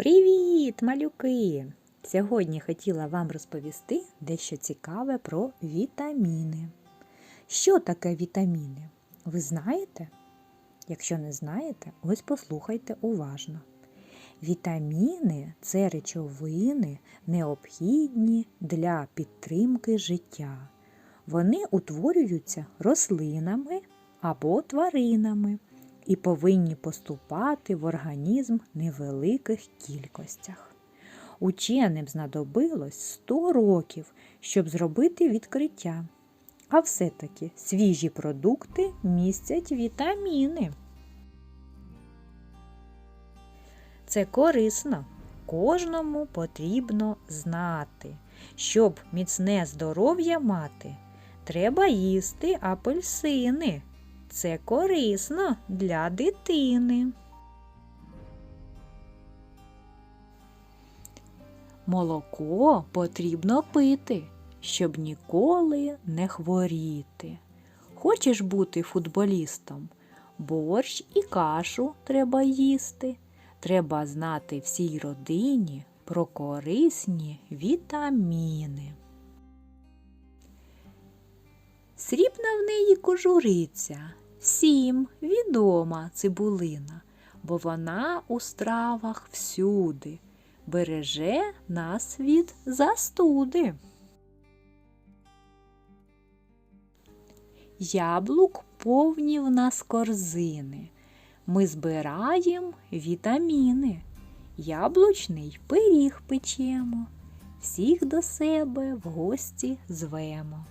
Привіт, малюки! Сьогодні хотіла вам розповісти дещо цікаве про вітаміни. Що таке вітаміни? Ви знаєте? Якщо не знаєте, ось послухайте уважно. Вітаміни це речовини, необхідні для підтримки життя. Вони утворюються рослинами або тваринами і повинні поступати в організм невеликих кількостях. Ученим знадобилось 100 років, щоб зробити відкриття. А все-таки свіжі продукти містять вітаміни. Це корисно. Кожному потрібно знати. Щоб міцне здоров'я мати, треба їсти апельсини. Це корисно для дитини. Молоко потрібно пити, щоб ніколи не хворіти. Хочеш бути футболістом? Борщ і кашу треба їсти. Треба знати всій родині про корисні вітаміни. Срібна в неї кожуриця, всім відома цибулина, бо вона у стравах всюди береже нас від застуди. Яблук повні в нас корзини. Ми збираємо вітаміни. Яблучний пиріг печемо, всіх до себе в гості звемо.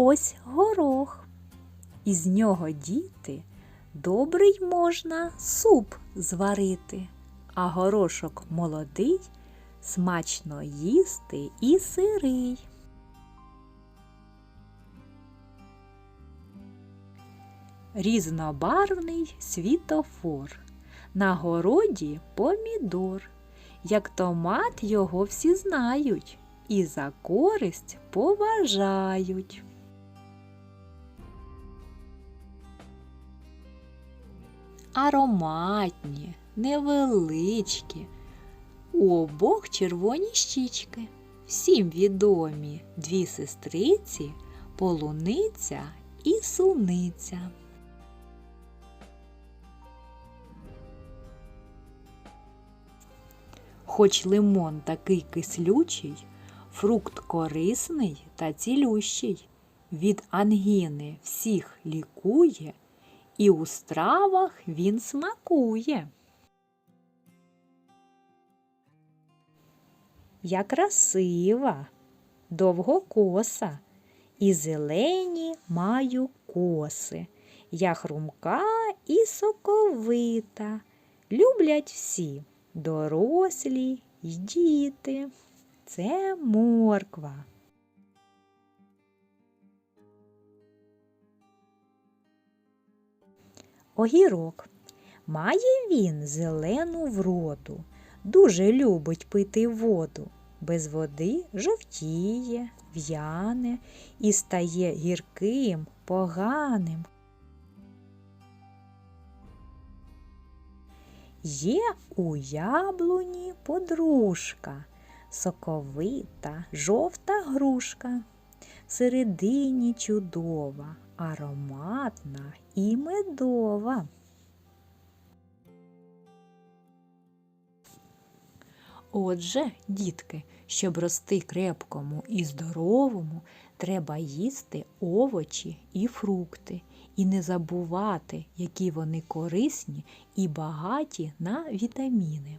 Ось горох. Із нього діти добрий можна суп зварити, а горошок молодий смачно їсти і сирий. Різнобарвний світофор. На городі помідор. Як томат його всі знають і за користь поважають. Ароматні, невеличкі, у обох червоні щічки. Всім відомі дві сестриці, полуниця і суниця. Хоч лимон такий кислючий, фрукт корисний та цілющий, від ангіни всіх лікує, і у стравах він смакує. Я красива, довгокоса, і зелені маю коси. Я хрумка і соковита. Люблять всі дорослі й діти. Це морква. Огірок. Має він зелену вроду, дуже любить пити воду. Без води жовтіє, в'яне і стає гірким, поганим. Є у яблуні подружка, соковита, жовта грушка, всередині чудова, ароматна і медова. Отже, дітки, щоб рости крепкому і здоровому, треба їсти овочі і фрукти, і не забувати, які вони корисні і багаті на вітаміни.